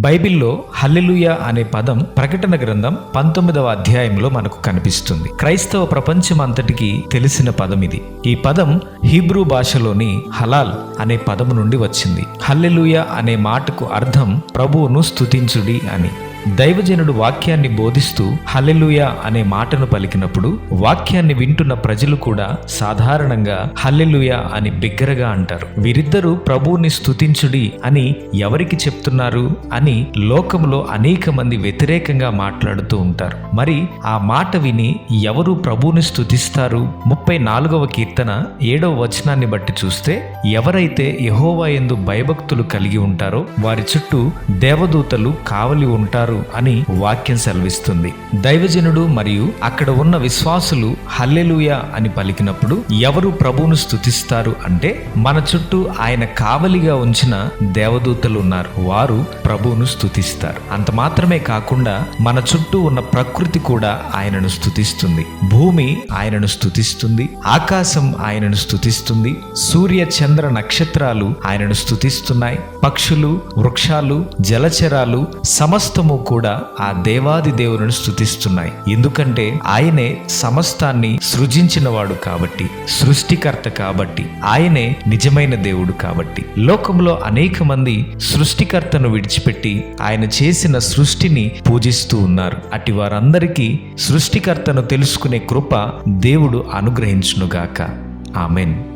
బైబిల్లో హల్లెలూయ అనే పదం ప్రకటన గ్రంథం పంతొమ్మిదవ అధ్యాయంలో మనకు కనిపిస్తుంది. క్రైస్తవ ప్రపంచం అంతటికి తెలిసిన పదం ఇది. ఈ పదం హీబ్రూ భాషలోని హలాల్ అనే పదము నుండి వచ్చింది. హల్లెలూయ అనే మాటకు అర్థం ప్రభువును స్తుతించుడి అని. దైవజనుడు వాక్యాన్ని బోధిస్తూ హల్లెలూయ అనే మాటను పలికినప్పుడు వాక్యాన్ని వింటున్న ప్రజలు కూడా సాధారణంగా హల్లెలూయ అని బిగ్గరగా అంటారు. వీరిద్దరూ ప్రభువుని స్థుతించుడి అని ఎవరికి చెప్తున్నారు అని లోకంలో అనేక మంది వ్యతిరేకంగా మాట్లాడుతూ ఉంటారు. మరి ఆ మాట విని ఎవరు ప్రభువుని స్థుతిస్తారు ముప్పై నాలుగవ కీర్తన ఏడవ వచనాన్ని బట్టి చూస్తే ఎవరైతే యహోవా ఎందు భయభక్తులు కలిగి ఉంటారో వారి చుట్టూ దేవదూతలు కావలి ఉంటారు అని వాక్యం సెలవిస్తుంది. దైవజనుడు మరియు అక్కడ ఉన్న విశ్వాసులు హల్లెలూయ అని పలికినప్పుడు ఎవరు ప్రభువును స్థుతిస్తారు అంటే మన చుట్టూ ఆయన కావలిగా ఉంచిన దేవదూతలు ఉన్నారు. వారు ప్రభువును స్థుతిస్తారు అంత మాత్రమే కాకుండా మన చుట్టూ ఉన్న ప్రకృతి కూడా ఆయనను స్థుతిస్తుంది భూమి ఆయనను స్థుతిస్తుంది ఆకాశం ఆయనను స్థుతిస్తుంది సూర్య చంద్ర నక్షత్రాలు ఆయనను స్థుతిస్తున్నాయి పక్షులు వృక్షాలు జలచరాలు సమస్తము కూడా ఆ దేవాది దేవుని స్థుతిస్తున్నాయి ఎందుకంటే ఆయనే సమస్తాన్ని సృజించినవాడు కాబట్టి సృష్టికర్త కాబట్టి ఆయనే నిజమైన దేవుడు కాబట్టి. లోకంలో అనేక మంది సృష్టికర్తను విడిచిపెట్టి ఆయన చేసిన సృష్టిని పూజిస్తూ ఉన్నారు. అటు వారందరికీ సృష్టికర్తను తెలుసుకునే కృప దేవుడు అనుగ్రహించునుగాక. ఆమెన్.